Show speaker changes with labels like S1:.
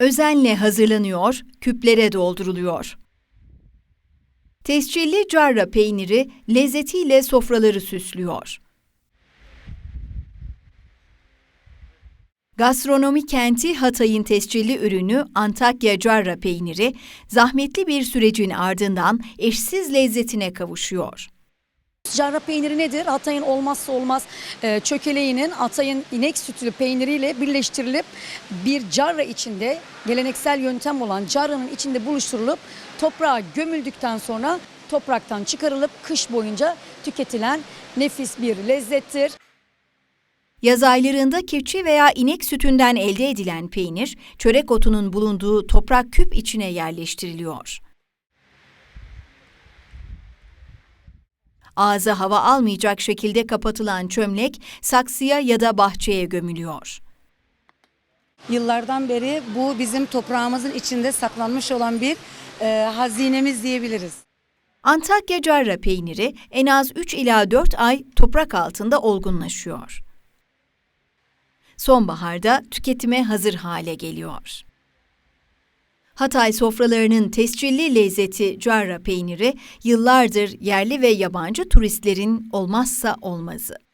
S1: Özenle hazırlanıyor, küplere dolduruluyor. Tescilli carra peyniri lezzetiyle sofraları süslüyor. Gastronomi kenti Hatay'ın tescilli ürünü Antakya Carra peyniri, zahmetli bir sürecin ardından eşsiz lezzetine kavuşuyor.
S2: Carra peyniri nedir? Hatay'ın olmazsa olmaz e, çökeleğinin Hatay'ın inek sütü peyniriyle birleştirilip bir carra içinde geleneksel yöntem olan carranın içinde buluşturulup toprağa gömüldükten sonra topraktan çıkarılıp kış boyunca tüketilen nefis bir lezzettir.
S1: Yaz aylarında keçi veya inek sütünden elde edilen peynir, çörek otunun bulunduğu toprak küp içine yerleştiriliyor. Ağzı hava almayacak şekilde kapatılan çömlek saksıya ya da bahçeye gömülüyor.
S3: Yıllardan beri bu bizim toprağımızın içinde saklanmış olan bir e, hazinemiz diyebiliriz.
S1: Antakya carra peyniri en az 3 ila 4 ay toprak altında olgunlaşıyor. Sonbaharda tüketime hazır hale geliyor. Hatay sofralarının tescilli lezzeti carra peyniri yıllardır yerli ve yabancı turistlerin olmazsa olmazı.